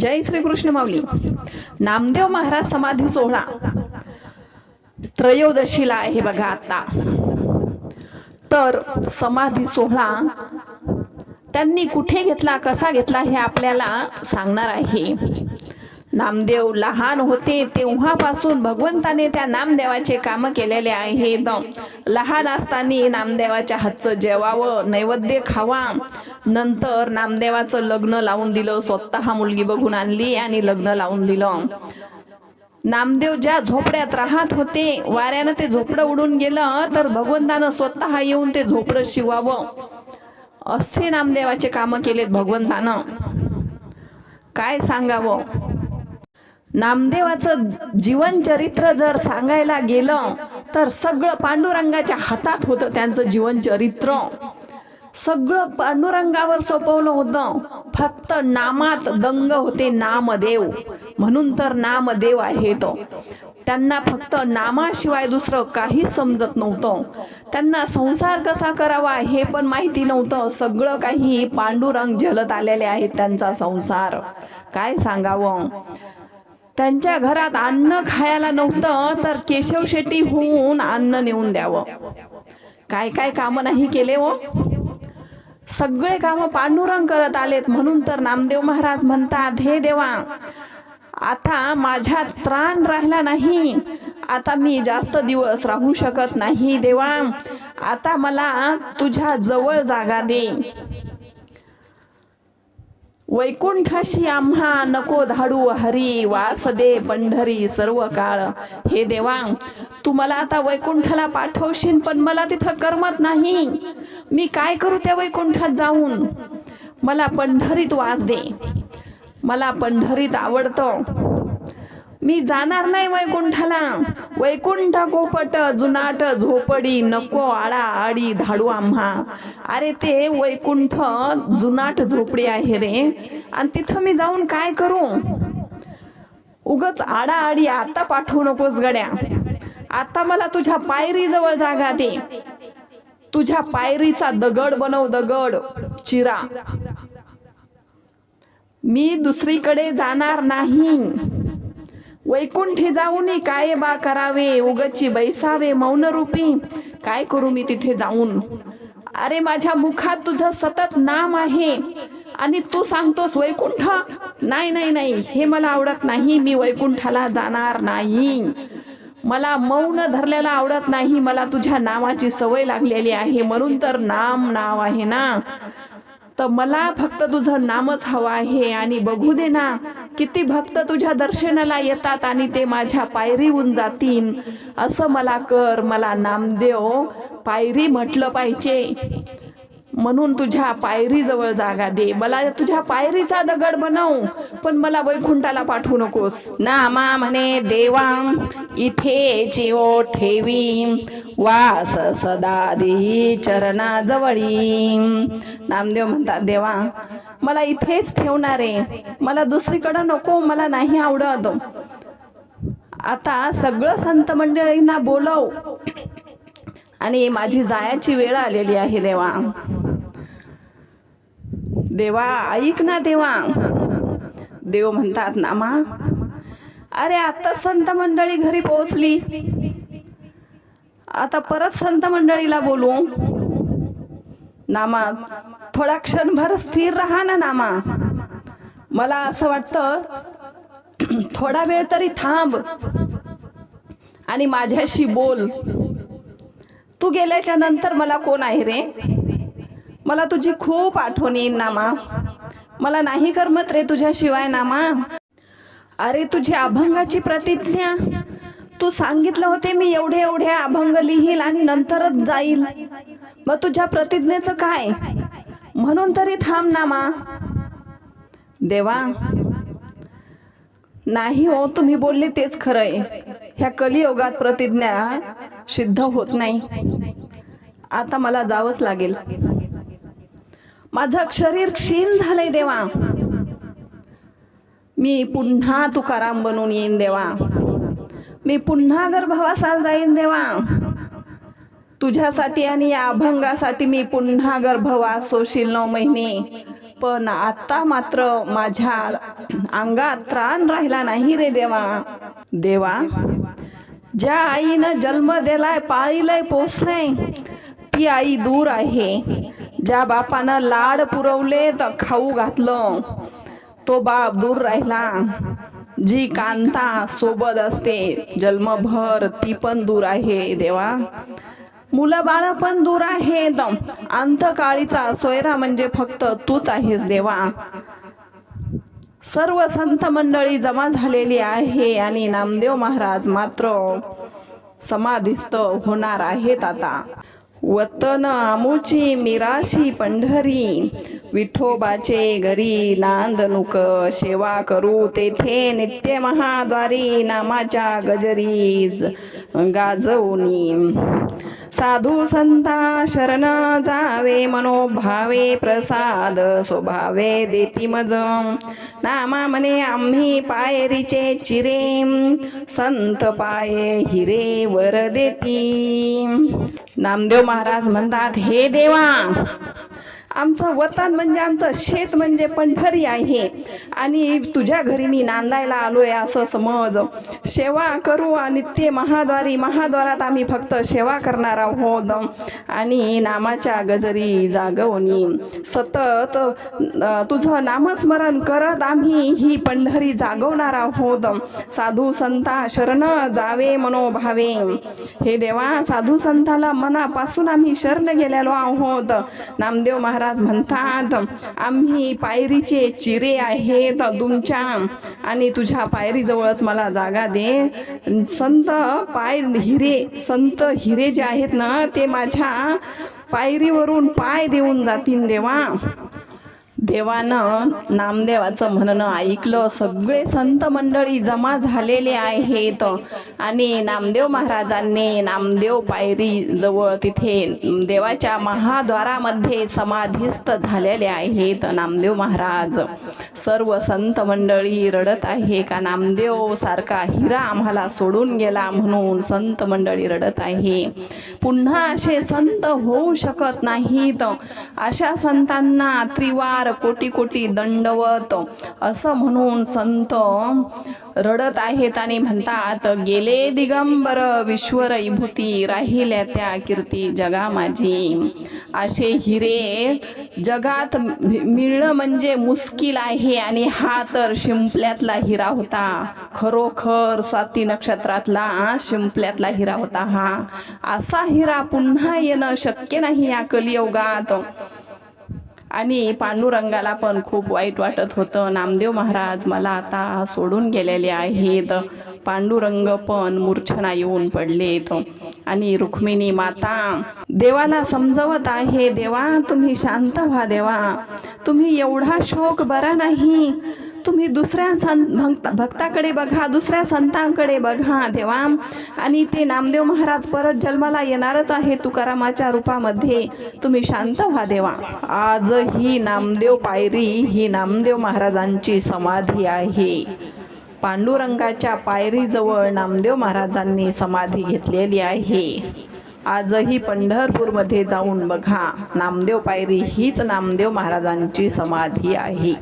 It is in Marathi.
जय श्री कृष्ण माऊली. नामदेव महाराज समाधी सोहळा. त्रयोदशीला आहे बघा आता. तर समाधी सोहळा त्यांनी कुठे घेतला कसा घेतला हे आपल्याला सांगणार आहे. नामदेव लहान होते तेव्हापासून भगवंताने त्या नामदेवाचे काम केलेले आहेत. लहान असताना नामदेवाच्या हातचं जेवावं नैवेद्य खावा नंतर नामदेवाचं लग्न लावून दिलं स्वतः मुलगी बघून आणली आणि लग्न लावून दिलं. नामदेव ज्या झोपड्यात राहत होते वाऱ्यानं ते झोपडं उडून गेलं तर भगवंतानं स्वतः येऊन ते झोपडं शिवावं. असे नामदेवाचे काम केलेत भगवंतानं. काय सांगावं? नामदेवाचं जीवन चरित्र जर सांगायला गेलं तर सगळं पांडुरंगाच्या हातात होतं त्यांचं जीवन चरित्र सगळं पांडुरंगावर सोपवलं होतं. फक्त नामात दंग होते नामदेव. म्हणून तर नामदेव आहे तो त्यांना फक्त नामाशिवाय दुसरं काहीच समजत नव्हतं. त्यांना संसार कसा करावा हे पण माहिती नव्हतं. सगळं काही पांडुरंग झलत आलेले आहेत त्यांचा संसार. काय सांगावं? त्यांच्या घरात अन्न खायला नव्हतं तर केशव शेट्टी होऊन अन्न नेऊन द्यावं. काय काय कामं नाही केले हो? सगळे काम पांडुरंग करत आलेत म्हणून तर नामदेव महाराज म्हणतात हे देवा आता माझ्यात त्राण राहिला नाही. आता मी जास्त दिवस राहू शकत नाही देवा. आता मला तुझ्या जवळ जागा दे. वैकुंठाशी आम्हा नको धाडू हरी वास दे पंढरी सर्व काळ. हे देवा तू मला आता वैकुंठाला पाठवशील पण मला तिथं करमत नाही. मी काय करू त्या वैकुंठात जाऊन? मला पंढरीत वास दे. मला पंढरीत आवडतं. मी जाणार नाही वैकुंठाला. वैकुंठ कोपट जुनाट झोपडी नको आडा आडी धाडू आम्हा. अरे ते वैकुंठ जुनाट झोपडी आहे रे. आणि तिथं मी जाऊन काय करू? उगच आडा आडी आता पाठवू नकोस गड्या. आता मला तुझ्या पायरी जवळ जागा दे. तुझ्या पायरीचा दगड बनव दगड चिरा. मी दुसरीकडे जाणार नाही. वैकुंठी जाऊन काय बा करावे? उगची बैसावे मौन रूपी काय करू मी तिथे जाऊन? अरे माझ्या मुखात तुझं सतत नाम आहे आणि तू सांगतोस वैकुंठ. नाही नाही नाही. हे मला आवडत नाही. मी वैकुंठाला जाणार नाही. मला मौन धरलेला आवडत नाही. मला तुझ्या नामाची सवय लागलेली आहे. म्हणून तर नाम नाव आहे ना. तर मला फक्त तुझं नामच हवं आहे आणि बघू दे ना. किती भक्त तुझ्या दर्शनाला येतात आणि ते माझ्या पायरीहून जातील? असं मला कर मला नामदेव पायरी म्हटलं पाहिजे. म्हणून तुझ्या पायरीजवळ जागा दे. मला तुझ्या पायरीचा दगड बनव पण मला वैकुंठाला पाठवू नकोस. नामा म्हणे देवा इथे चिओ ठेवी. वास सदा देही चरणाजवळी. नामदेव म्हणतात देवा मला इथेच ठेवणार आहे. मला दुसरीकडं नको मला नाही आवडत. आता सगळं संत मंडळींना बोलव. आणि माझी जायची वेळ आलेली आहे देवा. देवा ऐक ना देवा. देव म्हणतात नामा अरे आता संत मंडळी घरी पोहोचली. आता परत संत मंडळीला बोलू. नामा थोडा क्षणभर स्थिर राहा ना नामा. मला असं वाटतं थोडा वेळ तरी थांब आणि माझ्याशी बोल. तू गेल्याच्यानंतर मला कोण आहे रे? मला तुझी खूप आठवण येईल नामा. मला नाही करमत रे तुझ्याशिवाय नामा. अरे तुझी अभंगाची प्रतिज्ञा. तू सांगितलं होते मी एवढे एवढे अभंग लिहील आणि नंतरच जाईल. मग तुझ्या प्रतिज्ञेचं काय? म्हणून तरी थांब नामा. देवा नाही हो तुम्ही बोलले तेच खरंय. ह्या कलियोगात प्रतिज्ञा सिद्ध होत नाही. आता मला जावंच लागेल. माझं शरीर क्षीण झालंय देवा. मी पुन्हा तुकाराम बनून येईन देवा. मी पुन्हा गर्भवासाला जाईन देवा. तुझ्यासाठी आणि या अभंगासाठी मी पुन्हा गर्भवास सोशील नऊ महिने. पण आता मात्र माझ्या अंगात त्राण राहिला नाही रे देवा. देवा ज्या आईनं जन्म दिलाय पाळीलाय पोचलंय ती आई दूर आहे. ज्या बापानं लाड पुरवले तर खाऊ घातलं. तो बाप दूर राहिला. जी कांता सोबत असते जन्मभर ती पण दूर आहे देवा. मुलं बाळ पण दूर आहे अंतकाळीचा सोयरा म्हणजे फक्त तूच आहेस देवा. सर्व संत मंडळी जमा झालेली आहे आणि नामदेव महाराज मात्र समाधिस्थ होणार आहेत आता. वतन आमुची मिराशी पंढरी विठोबाचे घरी नांदनुक सेवा करू तेथे नित्य महाद्वारी नामाच्या गजरीज गाजवणी साधू संता शरण जावे मनोभावे प्रसाद स्वभावे देती मज. नामा म्हणे आम्ही पायरीचे चिरे संत पाये हिरे वर देती. नामदेव महाराज म्हणतात हे देवा आमचं वतन म्हणजे आमचं शेत म्हणजे पंढरी आहे. आणि तुझ्या घरी मी नांदायला आलोय असं समज. सेवा करू आणि ते महाद्वारी महाद्वारात आम्ही फक्त सेवा करणार आहोत. आणि नामाच्या गजरी जागवणी. सतत तुझं नामस्मरण करत आम्ही ही पंढरी जागवणार आहोत. साधू संता शरण जावे मनोभावे. हे देवा साधू संताला मनापासून आम्ही शरण गेलेलो आहोत. नामदेव महाराज म्हणतात आम्ही पायरीचे चिरे आहेत तुमच्या आणि तुझ्या पायरीजवळच मला जागा दे. संत पाय हिरे संत हिरे जे आहेत ना ते माझ्या पायरीवरून पाय देऊन जातील देवा. देवानं नामदेवाचं म्हणणं ऐकलं. सगळे संत मंडळी जमा झालेले आहेत. आणि नामदेव महाराजांनी नामदेव पायरी जवळ तिथे देवाच्या महाद्वारामध्ये समाधिस्थ झालेले आहेत. नामदेव महाराज सर्व संत मंडळी रडत आहे का? नामदेव सारखा हिरा आम्हाला सोडून गेला म्हणून संत मंडळी रडत आहे. पुन्हा असे संत होऊ शकत नाहीत. अशा संतांना त्रिवार कोटी कोटी दंडवत. असं म्हणून संत रडत आहेत आणि म्हणतात गेले दिगंबर विश्वविभूती राहिल्या त्या कीर्ती जगा माझी. असे हिरे जगात मिळणं म्हणजे मुश्किल आहे आणि हा तर शिंपल्यातला हिरा होता. खरोखर स्वाती नक्षत्रातला शिंपल्यातला हिरा होता हा. असा हिरा पुन्हा येणं शक्य नाही या कलियुगात. आणि पांडुरंगाला पण खूप वाईट वाटत होतं. नामदेव महाराज मला आता सोडून गेलेले आहेत. पांडुरंग पण मूर्छना येऊन पडलेत. आणि रुक्मिणी माता देवाला समजवत आहे. देवा तुम्ही शांत व्हा देवा. तुम्ही एवढा शोक बरा नाही. तुम्ही दुसऱ्या संत भक्त भक्ताकडे बघा दुसऱ्या संतांकडे बघा देवा. आणि ते नामदेव महाराज परत जन्माला येणारच आहे तुकारामाच्या रूपामध्ये. तुम्ही शांत व्हा देवा. आज ही नामदेव पायरी ही नामदेव महाराजांची समाधी आहे. पांडुरंगाच्या पायरीजवळ नामदेव महाराजांनी समाधी घेतलेली आहे. आजही पंढरपूरमध्ये जाऊन बघा नामदेव पायरी हीच नामदेव महाराजांची समाधी आहे.